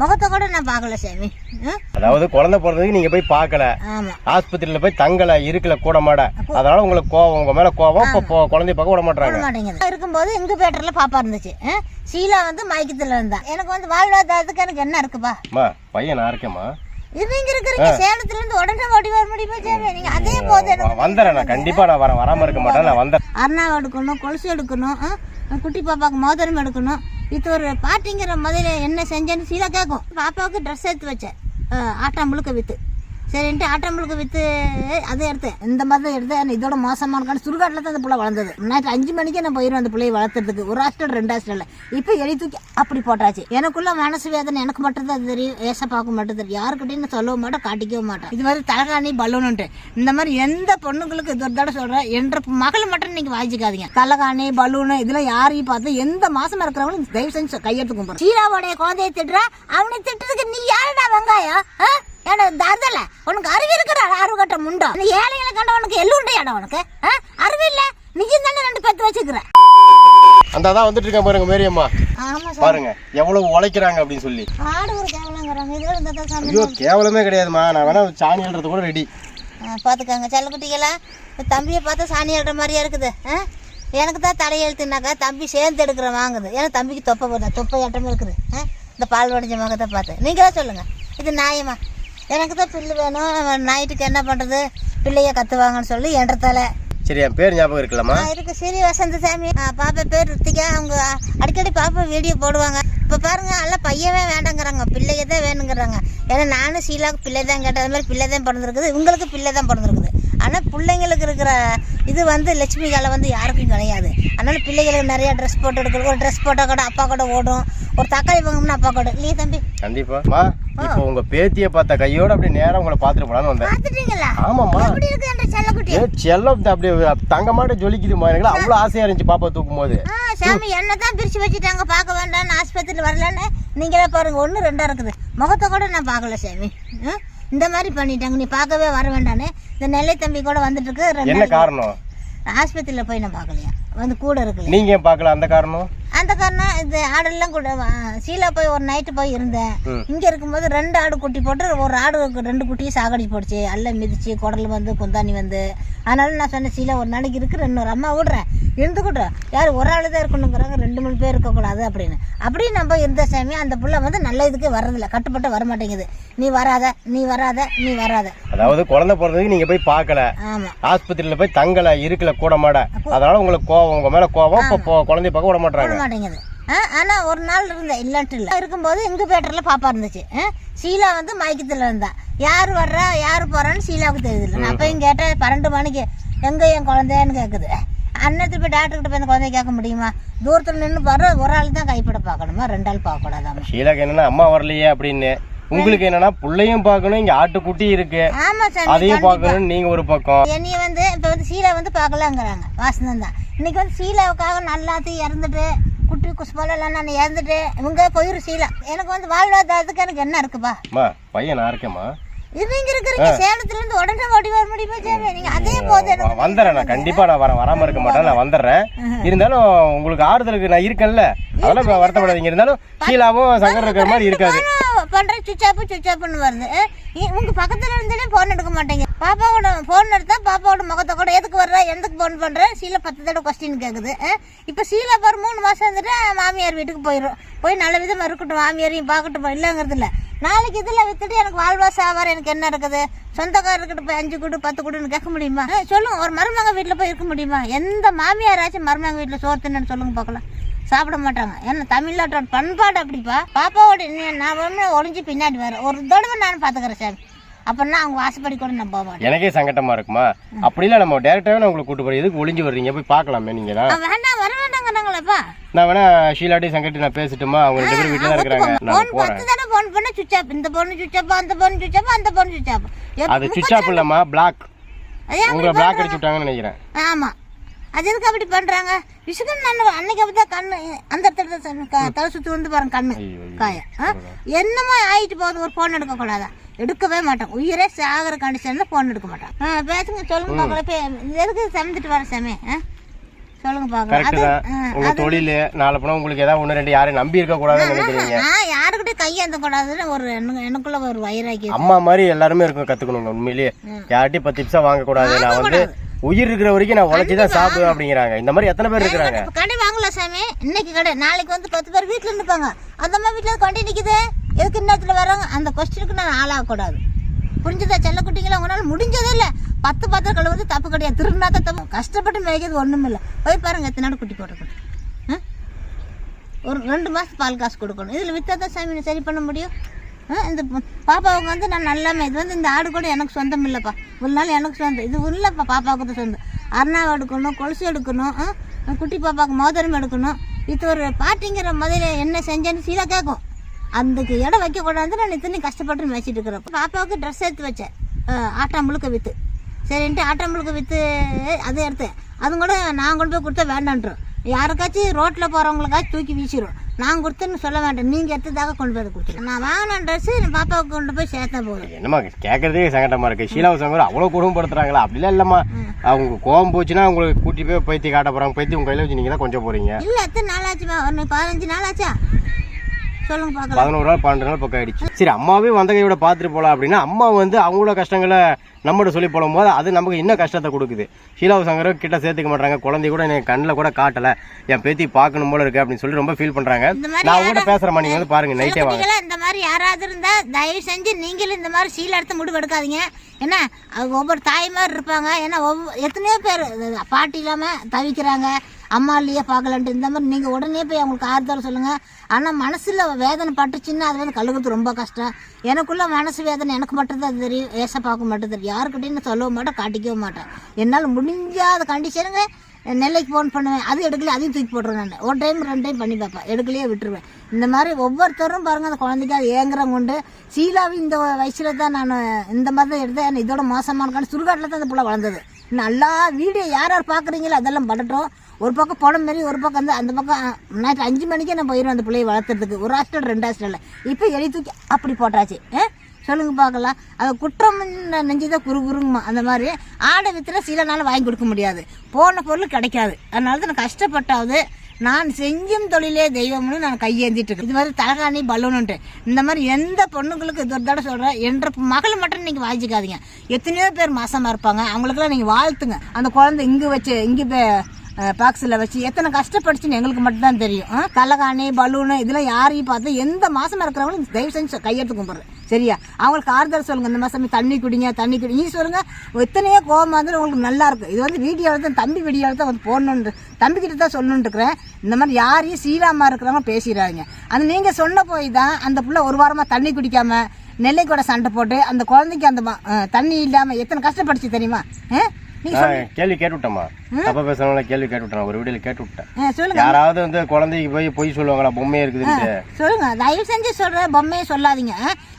முகத்தை கூட நான் பார்க்கல சாமி? அதாவது குழந்தை பிறந்ததுக்கு நீங்க போய் பார்க்கல. ஆஸ்பத்திரியில போய் தங்கல இருக்கல கூட மாட. அதனால உங்களுக்கு கோவம் உங்க மேல கோவம் இப்ப குழந்தைய பார்க்க விட மாட்டாங்க இருக்கும்போது இன்குபேட்டர்ல பாப்பா இருந்துச்சு? ஷீலா வந்து மயக்கத்துல இருந்தா. எனக்கு வந்து வாழ்வாதாரத்துக்கு எனக்கு என்ன இருக்குப்பா? அம்மா பையன் நான் இருக்கேம்மா. நீங்க இருக்கிறீங்க சேலத்துல இருந்து உடனே ஓடி வர முடியுமா சாமி? நீங்க அதே போது எனக்கு வந்துடுறேன் நான். கண்டிப்பா நான் வரேன் வராம இருக்க மாட்டேன். நான் வந்தேன் அருணாவை எடுக்கணும் கொலுசு எடுக்கணும்? குட்டி பாப்பாவுக்கு மோதிரம் எடுக்கணும். இது ஒரு பாட்டிங்கிற மாதிரி என்ன செஞ்சேன்னு சீலா கேட்கும் பாப்பாவுக்கு ட்ரெஸ் எடுத்து வச்சேன். ஆட்டா முழுக்க விற்று சரின்ட்டு ஆட்டா விற்று அதை எடுத்தேன். இந்த மாதிரி தான் எடுத்தேன். இதோட மோசமாக இருக்கான்னு சுடுகாட்டில் தான் அந்த பிள்ளை வளர்ந்தது. நைட்டு அஞ்சு மணிக்கு நான் போயிடும் அந்த பிள்ளையை வளர்த்துறதுக்கு. ஒரு ஹாஸ்டல் ரெண்டு ஹாஸ்டலில் இப்போ எலி தூக்கி அப்படி போட்டாச்சு. எனக்குள்ள மனசு வேதனை எனக்கு மட்டும்தான் தெரியும். ஏசப்பாவுக்கு மட்டும் தெரியும். யாருக்கிட்டையும் சொல்லவும் மாட்டேன் காட்டிக்கவும் மாட்டேன். இது மாதிரி தலகாணி பலூனுன்ட்டு. இந்த மாதிரி எந்த பொண்ணுங்களுக்கு இது ஒரு தடவை சொல்கிறேன் என்ற மகள் மட்டும் நீங்கள் வாங்கிக்காதீங்க. தலகாணி பலூனு இதெல்லாம் யாரையும் பார்த்து எந்த மாதமாக இருக்கிறவங்களும் தயவு செஞ்சு கையெடுத்து கும்பிட்றோம் சீராவோடைய குழந்தையை திட்டுறா. அவனை திட்டுறதுக்கு நீ யாருடா வெங்காயம்? ஆ? ஏடா தருதல உனக்கு அறிவு இருக்கிற அறிவு கட்ட முண்டோ? நீ ஏழைகளை கண்ட உனக்கு எள்ளுண்டையாடா உனக்கு? ஆ? அறிவு இல்ல. நீயும் தானே ரெண்டு பேத்து வச்சுக்கிற. அந்த அதான் வந்துட்டு இருக்கேன் பாருங்க மேரியம்மா. பாருங்க எவ்வளவு உழைக்கிறாங்க அப்படின்னு சொல்லி. ஐயோ கேவலமே கிடையாதும்மா. நான் வேணா சாணி எழுறது கூட ரெடி பார்த்துக்கங்க செல்லக்குட்டிகளா இந்த தம்பியை பார்த்தா சாணி ஆடுற மாதிரியா இருக்குது? எனக்கு தான் தலையெழுத்துனாக்கா தம்பி சேர்ந்து எடுக்கிற வாங்குது. ஏன்னா தம்பிக்கு தொப்பை போதா தொப்பை ஆட்டமே இருக்குது? இந்த பால் வடிஞ்ச மகத்தை பார்த்து. நீங்களே சொல்லுங்க. இது நியாயமா? எனக்கு தான் பில்லு வேணும். நைட்டுக்கு என்ன பண்ணுறது பிள்ளைய கத்துவாங்கன்னு சொல்லி என்ற தலை சரி என் பேர் ஞாபகம் இருக்கலாமா இருக்கு. சரி வசந்த சாமி பாப்பா பேர் ருத்திகா. அவங்க அடிக்கடி பாப்பா வீடியோ போடுவாங்க. இப்போ பாருங்க எல்லாம் பையவே வேண்டாங்கிறாங்க. பிள்ளைய தான் வேணுங்கிறாங்க. ஏன்னா நானும் ஷீலாவுக்கு பிள்ளை தான் கேட்டது மாதிரி பிள்ளை தான் பிறந்திருக்குது. உங்களுக்கு பிள்ளை தான் பிறந்திருக்குது. ஆனால் பிள்ளைங்களுக்கு இருக்கிற இது வந்து லட்சுமி காலை வந்து யாருக்கும் கிடையாது. அதனால பிள்ளைகளுக்கு நிறைய ட்ரெஸ் போட்டு எடுக்கணும் ஒரு ட்ரெஸ் போட்டால் கூட அப்பா கூட ஓடும். ஒரு தக்காளி வாங்கணும்னா அப்பா கூட. இல்லையா தம்பி? கண்டிப்பா. அம்மா இப்போ உங்க பேத்திய பார்த்த கையோட அப்படியே நேரா உங்களை பாத்துட்டு போலான்னு வந்தேன். ஆமாம்மா. செல்லம் அப்படியே தங்கமாட்ட ஜொலிக்குதுமா எனக்கு அவ்வளவு ஆசையா இருந்துச்சு பாப்பா தூக்கும் போது சாமி என்ன தான் பிரிச்சு வச்சுட்டாங்க. பார்க்க வேண்டாம்னு ஆஸ்பத்திரியில் வரலன்னு நீங்களே பாருங்க. ஒன்று ரெண்டா இருக்குது. முகத்தை கூட நான் பார்க்கல சாமி? இந்த மாதிரி பண்ணிட்டாங்க. நீ பார்க்கவே வர வேண்டான்னு இந்த நெல்லை தம்பி கூட வந்துட்டு இருக்கு என்ன காரணம்? ஆஸ்பத்திரியில் போய் நான் பார்க்கலையா? வந்து கூட இருக்குல்ல நீங்க பார்க்கல? அந்த காரணம்? அந்த காரணம் இது ஆடெல்லாம் கூட சீலா போய் ஒரு நைட்டு போய் இருந்தேன். இங்கே இருக்கும்போது ரெண்டு ஆடு குட்டி போட்டு ஒரு ஆடு ரெண்டு குட்டியும் சாகடிச்சு போடுச்சு. எல்லாம் மிதிச்சு குடல் வந்து குந்தாணி வந்து. அதனால நான் சொன்னேன் சீலா ஒரு நாளைக்கு இருக்கு இன்னொரு அம்மா விடுறேன். இருந்துக்கிட்டோம் யார் ஒரு ஆள் தான் இருக்கணுங்கிறாங்க ரெண்டு மூணு பேர் இருக்கக்கூடாது அப்படின்னு. அப்படியே நம்ம இருந்த சாமி அந்த புள்ள வந்து நல்ல இதுக்கு வர்றதில்ல. கட்டுப்பட்டு வர மாட்டேங்குது நீ வராத நீ வராத நீ வராத. அதாவது குழந்தை பிறந்ததுக்கு நீங்க போய் பார்க்கல. ஆஸ்பத்திரியில போய் தங்கல இருக்கல கூட மாட அதனால உங்களுக்கு கோவம் உங்க மேல கோவம் இப்ப குழந்தைய பார்க்க விட மாட்டாங்க மாட்டேங்குது ஆனால் ஒரு நாள் இருந்தேன் இல்லன்ட்டு இல்லை. இருக்கும்போது இன்குபேட்டரில் பாப்பா இருந்துச்சு? ஷீலா வந்து மயக்கத்தில் இருந்தா. யார் வர்றா யார் போறான்னு ஷீலாவுக்கு தெரியுது நான் அப்பயும் கேட்டேன் பன்னெண்டு மணிக்கு எங்கே என் குழந்தைன்னு கேட்குது அன்னத்துக்கு போய் டாக்டர்கிட்ட போய் அந்த குழந்தைய கேட்க முடியுமா? தூரத்தில் நின்று வர ஒரு ஆள் தான் கைப்பட பார்க்கணுமா? ரெண்டு ஆள் பார்க்கக்கூடாதாமா ஷீலாக்கு என்னன்னா அம்மா வரலையே அப்படின்னு. உங்களுக்கு என்னன்னா புள்ளையும் பார்க்கணும் இங்க ஆட்டுக்குட்டி இருக்கு. ஆமாம் சாமி அதையும் பார்க்கணும் நீங்க ஒரு பக்கம். என்னைய வந்து இப்போ வந்து சீலா வந்து பார்க்கலாங்கிறாங்க. வாசனம் தான். இன்னைக்கு வந்து சீலாவுக்காக நல்லாத்தையும் இறந்துட்டு குட்டி குஷ்பாலெல்லாம் நான் இறந்துட்டு இவங்க போயிரும் சீலா எனக்கு வந்து வாழ்வாதாரத்துக்கு எனக்கு என்ன இருக்குப்பா? அம்மா பையன் நான் இருக்கேம்மா. நீங்க இருக்கிறீங்க சேலத்துல இருந்து உடனே ஓடி வர முடியுமா சாமி நீங்க அதே போது வந்துடுறேன். நான் கண்டிப்பா நான் வரேன் வராம இருக்க மாட்டேன். நான் வந்துடுறேன். இருந்தாலும் உங்களுக்கு ஆறுதலுக்கு நான் இருக்கேன்ல. அதெல்லாம் வருத்தப்படாதீங்க. இருந்தாலும் ஷீலாவும் சங்கர் இருக்கிற மாதிரி இருக்காது. பண்ணுறேன் சுவிச் ஆஃப் சுவிச் ஆஃப்னு வருது. உங்கள் இ- இருந்தாலே ஃபோன் எடுக்க மாட்டேங்க. பாப்பாவோட ஃபோன் எடுத்தால் பாப்பாவோட முகத்தை கூட எதுக்கு வர்ற எதுக்கு ஃபோன் பண்ணுறேன் சீலா பத்து தடவை கொஸ்டின் கேட்குது இப்போ சீலை சீலா பாரு மூணு மாதம் இருந்துட்டு மாமியார் வீட்டுக்கு போயிடும் போய் நல்ல விதமாக இருக்கட்டும் மாமியாரையும் பார்க்கட்டும் இல்லைங்கிறது இல்லை. நாளைக்கு இதில் விற்றுட்டு எனக்கு வாழ்வாச ஆவாரம் எனக்கு என்ன இருக்குது? சொந்தக்காரர்கிட்ட போய் அஞ்சு கூடு பத்து கூடுன்னு கேட்க முடியுமா? சொல்லுங்கள் ஒரு மருமக வீட்டில் போய் இருக்க முடியுமா? எந்த மாமியாராச்சும் மருமக வீட்டில் சோறு சொல்லுங்கள் சொல்லுங்க பார்க்கலாம். சாப்பிட மாட்டாங்க. ஏன்னா தமிழ்நாட்டோட பண்பாடு அப்படிப்பா. பாப்பாவோட நான் ஒன்று ஒளிஞ்சு பின்னாடி வரேன் ஒரு தடவை நான் பார்த்துக்கிறேன் சாமி. அப்படின்னா அவங்க வாசப்படி கூட நான் போக மாட்டேன். எனக்கே சங்கட்டமா இருக்குமா? அப்படி இல்ல நம்ம டேரக்டாவே நான் உங்களை கூட்டு போறேன். எதுக்கு ஒளிஞ்சு வர்றீங்க? போய் பார்க்கலாமே நீங்க தான். வேண்டாம் வர வேண்டாங்கிறாங்களேப்பா நான் வேணா ஷீலாட்டி சங்கட்டி நான் பேசட்டுமா? அவங்க ரெண்டு பேரும் வீட்டுல தான் இருக்கிறாங்க. நான் தடவை ஃபோன் பண்ண சுவிச் ஆஃப் இந்த பொண்ணு சுவிச் ஆஃப் அந்த பொண்ணு சுவிச் ஆஃப் அந்த பொண்ணு சுவிச் ஆஃப் அது சுவிட்ச் ஆஃப் இல்லம்மா பிளாக் உங்களை பிளாக் அடிச்சு விட்டாங்கன்னு நினைக்கிறேன். ஆமா. அது எதுக்கு அப்படி பண்றாங்க. விசுகன் நான் அன்னைக்கு அப்படி தான் கண்ணு அந்த இடத்துல தான் தலை சுத்தி வந்து பாருங்க கண்ணு ஐயோ, ஐயோ. காய. ஆ? என்னமோ ஆயிட்டு போகுது ஒரு ஃபோன் எடுக்க கூடாதா எடுக்கவே மாட்டோம் உயிரே சாகிற கண்டிஷன்ல ஃபோன் எடுக்க மாட்டோம் ஆ, பேசுங்க சொல்லுங்க பார்க்கல பே- இது எதுக்கு சமைச்சிட்டு வர சாமி ஆ? சொல்லுங்க பார்க்கலாம். உங்க தொழில் நாளை போனா உங்களுக்கு ஏதாவது ஒன்று ரெண்டு யாரையும் நம்பி இருக்க கூடாதுன்னு நினைக்கிறீங்க. நான் யாருக்கிட்ட கையேந்த கூடாதுன்னு ஒரு எனக்கு- எனக்குள்ள ஒரு வயிறாக்கி அம்மா மாதிரி எல்லாருமே இருக்கும் கத்துக்கணுங்க உண்மையிலேயே. யார்கிட்டயும் பத்து நிமிஷம் வாங்கக்கூடாது. நான் வந்து உயிர் இருக்கிற வரைக்கும் நான் உழைச்சி தான் சாப்பிடுவேன் அப்படிங்கிறாங்க. இந்த மாதிரி எத்தனை பேர் இருக்கிறாங்க? கடை வாங்கல சாமி. இன்னைக்கு கடை. நாளைக்கு வந்து பத்து பேர் வீட்டுல இருப்பாங்க அந்த மாதிரி வீட்டுல கொண்டு நிக்குது. எதுக்கு இன்னத்துல வராங்க அந்த கொஸ்டினுக்கு நான் ஆளாக கூடாது புரிஞ்சதா? செல்ல குட்டிங்களா? உங்களால முடிஞ்சதே இல்ல. பத்து பாத்திரம் கழுவுறது தப்பு கிடையாது. திருநாத்த தப்பு. கஷ்டப்பட்டு மேய்க்கிறது ஒண்ணும் இல்ல. போய் பாருங்க எத்தனை நாள் குட்டி போட்டுக்கணும்? ஒரு ரெண்டு மாசம் பால் காசு கொடுக்கணும். இதுல வித்தா தான் சாமி சரி பண்ண முடியும்? இந்த பாப்பாவுக்கு வந்து நான் நல்லாமே இது வந்து இந்த ஆடு கூட எனக்கு சொந்தம் இல்லைப்பா. ஒரு நாள் எனக்கு சொந்தம் இது இல்லைப்பா பாப்பாவுக்கு தான் சொந்தம் அருணாவை எடுக்கணும் கொலுசு எடுக்கணும் குட்டி பாப்பாவுக்கு மோதிரம் எடுக்கணும். இது ஒரு பாட்டிங்கிற முதல்ல என்ன செஞ்சேன்னு சீதா கேட்கும் அதுக்கு இடம் வைக்கக்கூடாது நான் இத்தனை கஷ்டப்பட்டு மேய்ச்சிட்டு இருக்கிறேன். பாப்பாவுக்கு ட்ரெஸ் எடுத்து வச்சேன். ஆட்டாம் ஆட்டா முழுக்க விற்று சரின்ட்டு ஆட்டா முழுக்க விற்று அதை எடுத்தேன். அதுவும் கூட நான் கொண்டு போய் கொடுத்தா வேண்டான்றோம் யாருக்காச்சும் ரோட்டில் போகிறவங்களுக்காச்சும் தூக்கி வீசிடும் நான் கொடுத்தேன்னு சொல்ல வேண்டாம். நீங்கள் எடுத்ததாக கொண்டு போய் கொடுத்துருங்க. நான் வாங்கின ட்ரெஸ்ஸு பாப்பாவுக்கு கொண்டு போய் சேர்த்தா போதும். என்னம்மா கேட்கறதே சங்கடமா இருக்கு. ஷீலாவு சங்கர் அவ்வளோ குடும்பப்படுத்துறாங்களா அப்படிலாம் இல்லம்மா. அவங்க கோவம் போச்சுன்னா உங்களுக்கு கூட்டி போய் பைத்தி காட்ட போறாங்க. பைத்தி உங்க கையில வச்சு நீங்க தான் கொஞ்சம் போறீங்க. இல்லை எத்தனை நாள் ஆச்சுமா? ஒரு பதினஞ்சு நாள் ஆச்சா? பதினோரு நாள் பன்னெண்டு நாள் பக்கம் ஆயிடுச்சு. சரி அம்மாவே வந்த கையோட பார்த்துட்டு போலாம் அப்படின்னா அம்மா வந்து அவங்களோட கஷ்டங்களை நம்மகிட்ட சொல்லி போடும் போது அது நமக்கு இன்னும் கஷ்டத்தை கொடுக்குது? ஷீலாவு சங்கரும் கிட்ட சேர்த்துக்க மாட்டாங்க. குழந்தை கூட என் கண்ணில் கூட காட்டல. என் பேத்தி பார்க்கணும் போல இருக்கு அப்படின்னு சொல்லி ரொம்ப ஃபீல் மாதிரி நான் உங்ககிட்ட பேசுறேன் நீங்க வந்து பாருங்க நைட்டே வாங்க. இந்த மாதிரி யாராவது இருந்தா தயவு செஞ்சு நீங்களும் இந்த மாதிரி சீல் எடுத்து முடிவு எடுக்காதீங்க என்ன அவங்க ஒவ்வொரு தாய் மாதிரி இருப்பாங்க. ஏன்னா ஒவ்வொரு எத்தனையோ பேர் பாட்டி இல்லாம தவிக்கிறாங்க. அம்மா இல்லையே பார்க்கலான்ட்டு இந்த மாதிரி நீங்கள் உடனே போய் அவங்களுக்கு ஆறுதல் சொல்லுங்கள் ஆனால் மனசில் வேதனை பட்டுச்சுன்னா அது வந்து கழுகுறது ரொம்ப கஷ்டம். எனக்குள்ள மனசு வேதனை எனக்கு மட்டும்தான் தெரியும். ஏசப்பாவுக்கு மட்டும் தெரியும். யாருக்கிட்டையும் சொல்லவும் மாட்டேன் காட்டிக்கவும் மாட்டேன். என்னால் முடிஞ்சாத கண்டிஷனுங்க நெல்லைக்கு ஃபோன் பண்ணுவேன். அது எடுக்கல அதையும் தூக்கி போட்டுருவேன் நான். ஒரு டைம் ரெண்டு டைம் பண்ணி பார்ப்பேன். எடுக்கலையே விட்டுருவேன். இந்த மாதிரி ஒவ்வொருத்தரும் பாருங்கள் அந்த குழந்தைக்கு அது ஏங்குறவங்க உண்டு. சீலாவும் இந்த வயசில் தான் நான் இந்த மாதிரி தான் எடுத்தேன். இதோட மோசமான சுடுகாட்டில் தான் அந்த புள்ள வளர்ந்தது. நல்லா வீடியோ யார் யார் பார்க்குறீங்களோ அதெல்லாம் படட்டும். ஒரு பக்கம் போன மாரி ஒரு பக்கம் வந்து அந்த பக்கம் நைட்டு அஞ்சு மணிக்கே நான் போயிடும் அந்த பிள்ளையை வளர்த்துறதுக்கு ஒரு ஹாஸ்டல் ரெண்டு ஹாஸ்டலில் இப்போ எழுதி தூக்கி அப்படி போட்டாச்சு. ஆ சொல்லுங்க பார்க்கலாம். அது குற்றம் நெஞ்சுதான் குறு குறுங்கம்மா அந்த மாதிரி. ஆடை வித்துல சில நாள் வாங்கி கொடுக்க முடியாது. போன பொருள் கிடைக்காது. அதனால தான் நான் கஷ்டப்பட்டாவது நான் செஞ்சும் தொழிலே தெய்வம்னு நான் கையேந்திட்டு இருக்கேன். இது மாதிரி தலகாணி பலூனுன்ட்டு. இந்த மாதிரி எந்த பொண்ணுங்களுக்கு இது ஒரு தடவை சொல்கிறேன் என்ற மகள் மட்டும் நீங்கள் வாங்கிக்காதீங்க எத்தனையோ பேர் மாசமாக இருப்பாங்க. அவங்களுக்கெல்லாம் நீங்கள் வாழ்த்துங்க. அந்த குழந்தை இங்கே வச்சு இங்கே பாக்ஸில் வச்சு எத்தனை கஷ்டப்படுச்சுன்னு எங்களுக்கு மட்டும்தான் தெரியும். ஆ? பலூனு இதெல்லாம் யாரையும் பார்த்து எந்த மாதம் இருக்கிறவங்களும் தயவு செஞ்சு கையெடுத்து கும்பிட்றேன் சரியா? அவங்களுக்கு ஆறுதல் சொல்லுங்க. இந்த மாதம் தண்ணி குடிங்க தண்ணி குடி. நீ சொல்லுங்க எத்தனையோ கோவம் வந்து உங்களுக்கு நல்லாயிருக்கும் இது வந்து வீடியோவில் தான் தம்பி வீடியோவில் தான் வந்து போடணுன்னு தம்பிக்கிட்ட தான் சொல்லணுன்னு இருக்கிறேன். இந்த மாதிரி யாரையும் சீலாமா இருக்கிறவங்க பேசிடுறாங்க அது நீங்கள் சொன்ன போய் தான் அந்த பிள்ளை ஒரு வாரமாக தண்ணி குடிக்காமல் நெல்லை கூட சண்டை போட்டு அந்த குழந்தைக்கு அந்த தண்ணி இல்லாமல் எத்தனை கஷ்டப்படுச்சு தெரியுமா? ஆ? கேள்வி கேட்டு விட்டேம்மா தப்பா பேசுறவங்கள கேள்வி கேட்டு விட்டேன் ஒரு வீடியோல கேட்டு விட்டேன் ஆ, சொல்லுங்க. யாராவது வந்து குழந்தைக்கு போய் பொய் சொல்லுவாங்களா பொம்மை இருக்குதுன்ட்டு. சொல்லுங்க. தயவு செஞ்சு சொல்ற பொம்மையை சொல்லாதீங்க.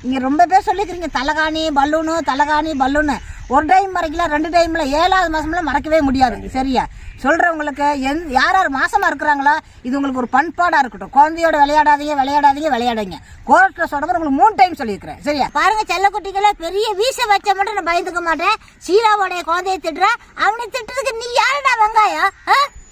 இங்க ரொம்ப பேர் சொல்லிக்கிறீங்க தலகாணி பலூனு தலகாணி பலூனு ஒரு டைம் மறைக்கலாம் ரெண்டு டைம்ல ஏழாவது மாசம்ல மறக்கவே முடியாது. சரியா? சொல்றவங்களுக்கு எந் யார் யார் மாசமா இருக்கிறாங்களோ இது உங்களுக்கு ஒரு பண்பாடா இருக்கட்டும். குழந்தையோட விளையாடாதீங்க விளையாடாதீங்க விளையாடுங்க. கோர்ட்ல சொல்றது உங்களுக்கு மூணு டைம் சொல்லியிருக்கிறேன். சரியா? பாருங்க செல்லக்குட்டிகளை பெரிய வீச வச்ச மட்டும் நான் பயந்துக்க மாட்டேன். சீலாவோடைய குழந்தைய திட்டுற அவனை திட்டுறதுக்கு நீ யாருடா வெங்காயம்?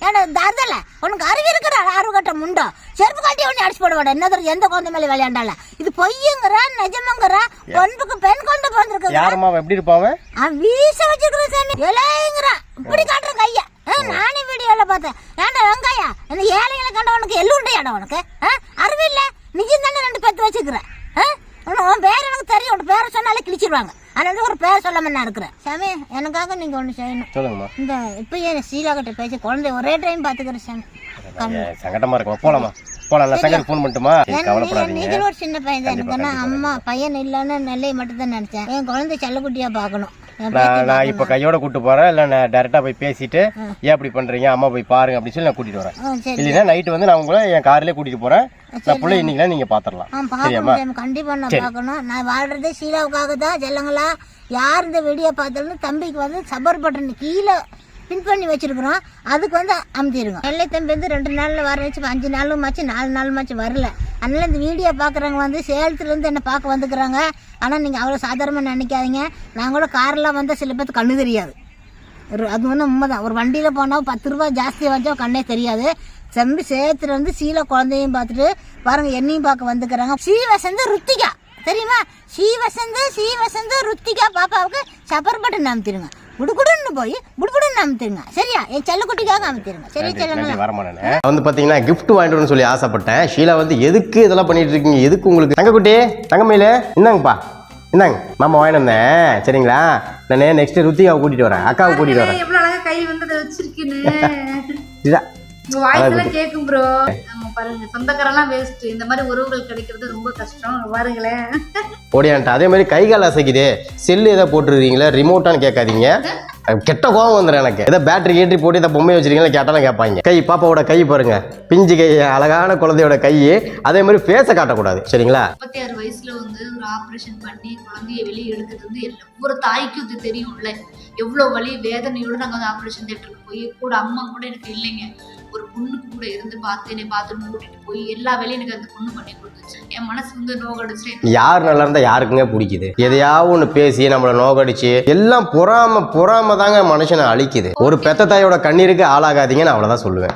ஏன்னா தரதல உனக்கு அறிவு இருக்கிற அறிவு கட்ட முண்டோ. செருப்பு காட்டி ஒன்று அடிச்சு போட வேண்டாம் என்ன எந்த குழந்தை மேலே விளையாண்டால இது பொய்யுங்கிற நிஜமுங்கிற? பொண்ணுக்கு பெண் கொண்டு பிறந்திருக்கு அவன் எப்படி இருப்பாவன் அவன்? வீச வச்சிருக்கிற சாமி. இலைங்கிற இப்படி காட்டுற கைய. நானே வீடியோல பார்த்தேன். ஏன்டா வெங்காயா என்ன ஏழைகளை கண்ட உனக்கு எள்ளுண்டை இடம் உனக்கு? ஆ? அறிவு இல்ல. நீயும் தானே ரெண்டு பேத்து வச்சுக்கிற. ஆ? உன் உன் பேர் எனக்கு தெரியும். உன் பேரை சொன்னாலே கிழிச்சிருவாங்க. அதனால ஒரு பேர் சொல்லாம நான் இருக்கிறேன். சாமி எனக்காக நீங்க ஒண்ணு செய்யணும். சொல்லுங்கம்மா. இந்த இப்பயே சீலா கிட்ட பேசி குழந்தை ஒரே டைம் பாத்துக்கிறேன் சாமி. ஏன் சங்கடமா இருக்குமா? போலாமா? போலாம் சங்கர் ஃபோன் பண்ணட்டுமா நீங்களும் ஒரு சின்ன பையன் தான் எனக்கு அம்மா பையன் இல்லைன்னு நெல்லையை மட்டும் தான் நினைச்சேன். என் குழந்தை செல்லக்குட்டியா பார்க்கணும். நான் நான் இப்போ கையோட கூட்டு போறேன். இல்லை நான் டேரெக்டாக போய் பேசிட்டு ஏன் அப்படி பண்றீங்க? அம்மா போய் பாருங்க அப்படின்னு சொல்லி நான் கூட்டிட்டு வரேன். இல்லைன்னா நைட்டு வந்து நான் உங்களை என் கார்லயே கூட்டிட்டு போறேன். நான் பிள்ளை இன்னைக்கு நீங்க பாத்திரலாம். ஆ பார்க்கணும் சாமி கண்டிப்பா நான் பார்க்கணும் நான் வாழ்றதே சீலாவுக்காக தான் செல்லங்களா. யார் இந்த வீடியோ பார்த்தாலும் தம்பிக்கு வந்து சபர் பட்டன் கீழே பின் பண்ணி வச்சிருக்கிறோம். அதுக்கு வந்து அமுத்திடுங்க நெல்லை தம்பி வந்து ரெண்டு நாளில் வர வச்சு அஞ்சு நாளும் ஆச்சு நாலு நாளும் ஆச்சு வரல. அதனால இந்த வீடியோ பார்க்குறவங்க வந்து சேலத்துலேருந்து என்னை பார்க்க வந்துக்கிறாங்க? ஆனால் நீங்கள் அவ்வளோ சாதாரணமாக நினைக்காதீங்க. நாங்கள் கூட கார்லாம் வந்தால் சில பேர்த்து கண்ணு தெரியாது. ஒரு அது ஒன்றும் உண்மை தான் ஒரு வண்டியில் போனால் பத்து ரூபா ஜாஸ்தியாக வச்சா கண்ணே தெரியாது. செம்பி சேத்துல இருந்து சீல குழந்தையும் பார்த்துட்டு பாருங்கள் என்னையும் பார்க்க வந்துக்கிறாங்க. ஸ்ரீவசந்த் ருத்திகா. தெரியுமா? ஸ்ரீவசந்து ஸ்ரீவசந்து ருத்திகா பாப்பாவுக்கு சப்பர் பட்டன் அமுத்திடுங்க குடுகுடுன்னு போய் குடுகுடுன்னு அமுத்திடுங்க சரியா? என் செல்லக்குட்டிக்காக அமுத்திடுங்க சரி செல்லுங்களா வந்து பாத்தீங்கன்னா கிஃப்ட் வாங்கிட்டு சொல்லி ஆசைப்பட்டேன். ஷீலா வந்து எதுக்கு இதெல்லாம் பண்ணிட்டு இருக்கீங்க? எதுக்கு உங்களுக்கு? தங்கக்குட்டி தங்கமயில இந்தாங்கப்பா. இந்தாங்க. மாமா வந்தேன். சரிங்களா? நான் நெக்ஸ்ட் ருத்திகாவை கூட்டிட்டு வரேன். அக்காவை கூட்டிட்டு வரேன். எவ்வளவு அழகா கை வந்து அதை வச்சிருக்கீன்னு இதுதான் உங்க வாய்ஸ் எல்லாம் கேக்கும் ப்ரோ பாருங்க சொந்தக்காரெல்லாம் வேஸ்ட் இந்த மாதிரி உறவுகள் கிடைக்கிறது ரொம்ப கஷ்டம். பாருங்களேன். ஓடியான்ட்டு அதே மாதிரி கை கால் அசைக்குது. செல்லு எதை போட்டுருக்கீங்களா? ரிமோட்டான்னு கேட்காதீங்க. கெட்ட கோவம் வந்துடும் எனக்கு. ஏதோ பேட்டரி கேட்டரி போட்டு இதை பொம்மை வச்சிருக்கீங்களா? கேட்டாலும் கேட்பாங்க. கை பாப்பாவோட கை பாருங்க. பிஞ்சு கை அழகான குழந்தையோட கை. அதே மாதிரி ஃபேஸை காட்டக்கூடாது. சரிங்களா? முப்பத்தி ஆறு வயசுல வந்து ஒரு ஆபரேஷன் பண்ணி குழந்தைய வெளியே எடுக்கிறது வந்து ஒவ்வொரு தாய்க்கும் இது தெரியும்ல. எவ்வளவு வலி வேதனையோட நாங்க வந்து ஆபரேஷன் தேட்டருக்கு போய் கூட அம்மா கூட எனக்கு இல்லைங்க. ஒரு பொண்ணுக்கு கூட இருந்து பார்த்து என்னை பார்த்து கூட்டிட்டு போய் எல்லா வேலையும் எனக்கு அந்த பொண்ணு பண்ணி கொடுத்துச்சு என் மனசு வந்து நோகடிச்சு யார் நல்லா இருந்தா யாருக்குங்க பிடிக்குது. எதையாவது ஒன்று பேசி நம்மளை நோகடிச்சு எல்லாம் பொறாம பொறாம தாங்க மனுஷனை அழிக்குது. ஒரு பெத்த தாயோட கண்ணீருக்கு ஆளாகாதீங்கன்னு அவ்வளோதான் சொல்லுவேன்.